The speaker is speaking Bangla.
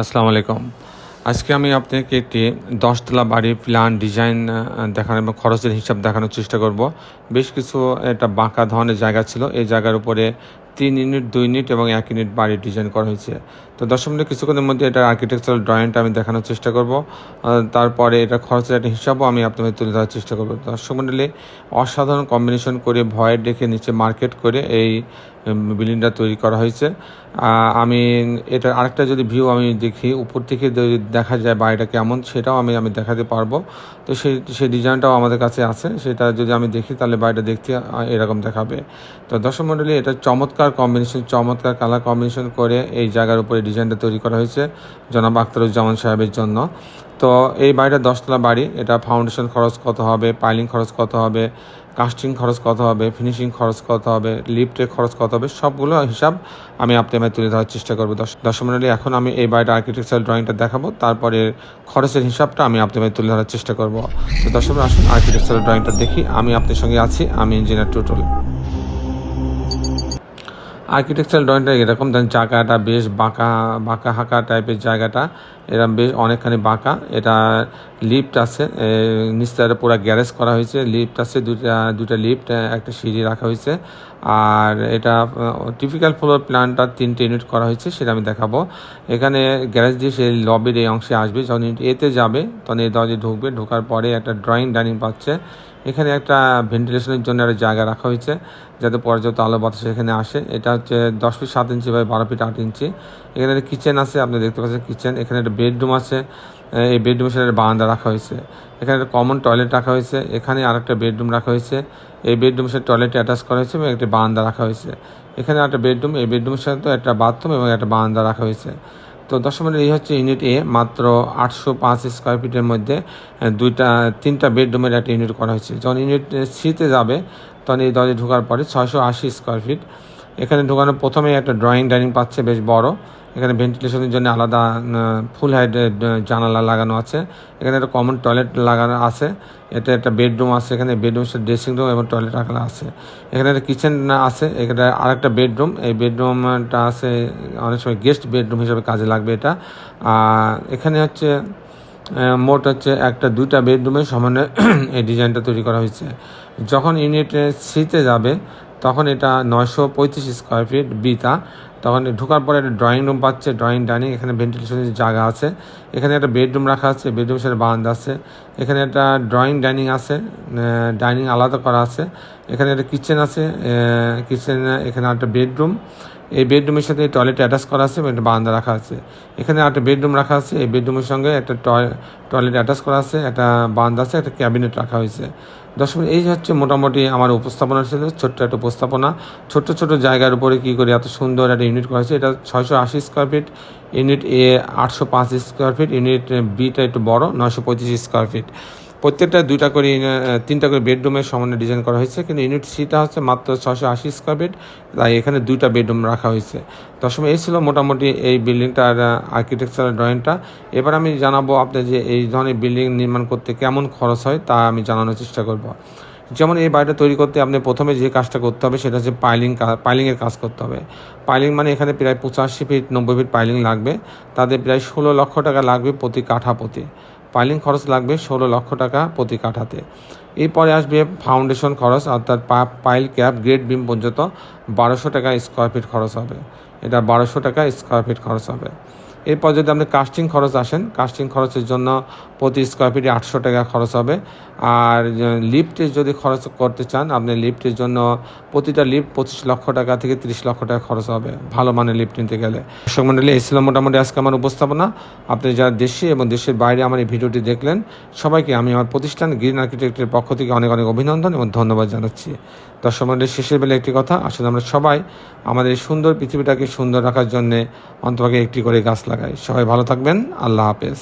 আসসালামু আলাইকুম আজকে আমি আপনাকে একটি দশতলা বাড়ির প্ল্যান ডিজাইন দেখানো এবং খরচের হিসাব দেখানোর চেষ্টা করব। বেশ কিছু একটা বাঁকা ধরনের জায়গা ছিল। এই জায়গার উপরে তিন ইউনিট, দুই ইউনিট এবং এক ইউনিট বাড়ির ডিজাইন করা হয়েছে। তো দশ মিনিট কিছুক্ষণের মধ্যে এটার আর্কিটেকচারাল ড্রয়িংটা আমি দেখানোর চেষ্টা করব। তারপরে এটা খরচের একটা হিসাবও আমি আপনাদের তুলে ধরার চেষ্টা করব। দর্শক মন্ডলী, অসাধারণ কম্বিনেশন করে ভয়ের ডেকে নিচে মার্কেট করে এই বিল্ডিংটা তৈরি করা হয়েছে। আমি এটার আরেকটা যদি ভিউ আমি দেখি, উপর থেকে দেখা যায় বাড়িটা কেমন, সেটাও আমি আমি দেখাতে পারব। তো সেই সেই ডিজাইনটাও আমাদের কাছে আছে। সেটা যদি আমি দেখি, তাহলে বাড়িটা দেখতে এরকম দেখাবে। তো দর্শক মণ্ডলী এটা চমৎকার কম্বিনেশন চমৎকার কালার কম্বিনেশন করে এই জায়গার উপরে ডিজাইনটা তৈরি করা হয়েছে, জনাব আখতারুজ্জামান সাহেবের জন্য। তো এই বাড়িটা দশতলা বাড়ি। এটা ফাউন্ডেশন খরচ কত হবে পাইলিং খরচ কত হবে কাস্টিং খরচ কত হবে ফিনিশিং খরচ কত হবে লিফটের খরচ কত হবে, সবগুলো হিসাব আমি আপনার তুলে ধরার চেষ্টা করব। দশ দশ মিনিটে এখন আমি এই বাড়িটা আর্কিটেকচারাল ড্রয়িংটা দেখাবো, তারপরে খরচের হিসাবটা আমি আপনাদের তুলে ধরার চেষ্টা করব। তো দশ আসুন আর্কিটেকচারাল ড্রয়িংটা দেখি। আমি আপনার সঙ্গে আছি, আমি ইঞ্জিনিয়ার টোটাল আর্কিটেকচারাল ড্রয়িংটা এরকম দেন জায়গাটা বেশ বাঁকা বাঁকা হাঁকা টাইপের জায়গাটা। এরকম বেশ অনেকখানি বাঁকা। এটা লিফট আছে নিচটারে পুরো গ্যারেজ করা হয়েছে। লিফট আছে দুটা দুটা লিফট একটা সিঁড়ি রাখা হয়েছে। আর এটা টিপিক্যাল ফ্লোর প্ল্যানটা তিনটে ইউনিট করা হয়েছে, সেটা আমি দেখাবো। এখানে গ্যারেজ দিয়ে সেই লবির এই অংশে আসবে, যখন এতে যাবে, তখন এই দরজে ঢুকবে, ঢোকার পরে একটা ড্রয়িং ডাইনিং পাচ্ছে। এখানে একটা ভেন্টিলেশনের জন্য একটা জায়গা রাখা হয়েছে, যাতে পর্যাপ্ত আলো বাতাস এখানে আসে। এটা হচ্ছে দশ ফিট সাত ইঞ্চি বাই বারো ফিট আট ইঞ্চি। এখানে একটা কিচেন আছে, আপনি দেখতে পাচ্ছেন কিচেন এখানে একটা বেডরুম আছে এই বেডরুমের সাথে বারান্দা রাখা হয়েছে। এখানে একটা কমন টয়লেট রাখা হয়েছে, এখানে আরেকটা বেডরুম রাখা হয়েছে। এই বেডরুমের সাথে টয়লেট অ্যাটাচ করা হয়েছে এবং একটি বারান্দা রাখা হয়েছে। এখানে একটা বেডরুম, এই বেডরুমের সাথে তো একটা বাথরুম এবং একটা বারান্দা রাখা হয়েছে। তো দশ মিনিট, এই হচ্ছে ইউনিট এ মাত্র আটশো পাঁচ স্কোয়ার ফিটের মধ্যে দুইটা, তিনটা বেডরুমের একটা ইউনিট করা হয়েছে। যখন ইউনিট সিতে যাবে, তখন এই দরজে ঢোকার পরে ছয়শো আশি স্কোয়ার ফিট এখানে ঢোকানোর প্রথমে একটা ড্রয়িং ডাইনিং পাচ্ছে, বেশ বড়। এখানে ভেন্টিলেশনের জন্য আলাদা ফুল হাইড জানালা লাগানো আছে। এখানে একটা কমন টয়লেট লাগানো আছে। এটা একটা বেডরুম আছে, এখানে বেডরুম ড্রেসিং রুম এবং টয়লেট রাখা আছে। এখানে একটা কিচেন আছে, এখানে আরেকটা বেডরুম এই বেডরুমটা আছে, অনেক সময় গেস্ট বেডরুম হিসেবে কাজে লাগবে এটা। আর এখানে হচ্ছে মোট হচ্ছে একটা, দুইটা বেডরুমের সমানে এই ডিজাইনটা তৈরি করা হয়েছে। যখন ইউনিট সিতে যাবে তখন এটা নয়শো পঁয়ত্রিশ স্কোয়ার ফিট বিতা তখন ঢোকার পরে একটা ড্রয়িং রুম পাচ্ছে ড্রয়িং ডাইনিং এখানে ভেন্টিলেশনের জায়গা আছে। এখানে একটা বেডরুম রাখা আছে বেডরুম সাথে বারান্দা আছে। এখানে একটা ড্রয়িং ডাইনিং আছে ডাইনিং আলাদা করা আছে। এখানে একটা কিচেন আছে কিচেন এখানে একটা বেডরুম এই বেডরুমের সাথে টয়লেট অ্যাটাচ করা আছে এবং একটা বারান্দা রাখা আছে। এখানে একটা বেডরুম রাখা আছে। এই বেডরুমের সঙ্গে একটা টয়লেট অ্যাটাচ করা আছে, একটা বারান্দা আছে, একটা ক্যাবিনেট রাখা হয়েছে। দশ মিনিট এই হচ্ছে মোটামুটি আমার উপস্থাপনা ছিল, ছোট্ট একটা উপস্থাপনা। ছোট্ট ছোট জায়গার উপরে কী করে এত সুন্দর একটা ইউনিট করা হয়েছে, এটা ছয়শো আশি স্কোয়ার ফিট ইউনিট এ আটশো পাঁচ স্কোয়ার ফিট ইউনিট বিটা একটু বড়, নয়শো পঁয়ত্রিশ স্কোয়ার ফিট প্রত্যেকটা দুইটা করে তিনটা করে বেডরুমের সমানে ডিজাইন করা হয়েছে, কিন্তু ইউনিট সিটা হচ্ছে মাত্র ছশো আশি স্কোয়ার ফিট তাই এখানে দুইটা বেডরুম রাখা হয়েছে। দশম, এই ছিল মোটামুটি এই বিল্ডিংটার আর্কিটেকচারাল ড্রয়িংটা এবার আমি জানাব আপনি যে এই ধরনের বিল্ডিং নির্মাণ করতে কেমন খরচ হয়, তা আমি জানানোর চেষ্টা করব। যেমন এই বাড়িটা তৈরি করতে আপনি প্রথমে যে কাজটা করতে হবে, সেটা হচ্ছে পাইলিং পাইলিংয়ের কাজ করতে হবে। পাইলিং মানে এখানে প্রায় পঁচাশি ফিট নব্বই ফিট পাইলিং লাগবে। তাদের প্রায় ষোলো লক্ষ টাকা লাগবে প্রতি কাঠা প্রতি। পাইলিং খরচ লাগবে ষোলো লক্ষ টাকা প্রতি কাঠাতে। এরপরে আসবে ফাউন্ডেশন খরচ, অর্থাৎ পাইল ক্যাপ গ্রেড বিম পর্যন্ত বারোশো টাকা স্কোয়ার ফিট খরচ হবে। এটা বারোশো টাকা স্কোয়ার ফিট খরচ হবে। এরপর যদি আপনি কাস্টিং খরচ আসেন কাস্টিং খরচের জন্য প্রতি স্কোয়ার ফিটে আটশো টাকা খরচ হবে। আর লিফটে যদি খরচ করতে চান, আপনি লিফটের জন্য প্রতিটা লিফট পঁচিশ লক্ষ টাকা থেকে তিরিশ লক্ষ টাকা খরচ হবে। ভালো মানের লিফট নিতে গেলে। দর্শক মন্ডলী, এই ছিল মোটামুটি আজকে আমার উপস্থাপনা। আপনি যারা দেশে এবং দেশের বাইরে আমার এই ভিডিওটি দেখলেন, সবাইকে আমি আমার প্রতিষ্ঠান গ্রিন আর্কিটেক্টের পক্ষ থেকে অনেক অনেক অভিনন্দন এবং ধন্যবাদ জানাচ্ছি। দর্শক মন্ডলীর শেষের বেলা একটি কথা আসলে আমরা সবাই আমাদের সুন্দর পৃথিবীটাকে সুন্দর রাখার জন্যে অন্তপাকে একটি করে গাছ লাগাই সবাই ভালো থাকবেন। আল্লাহ হাফেজ।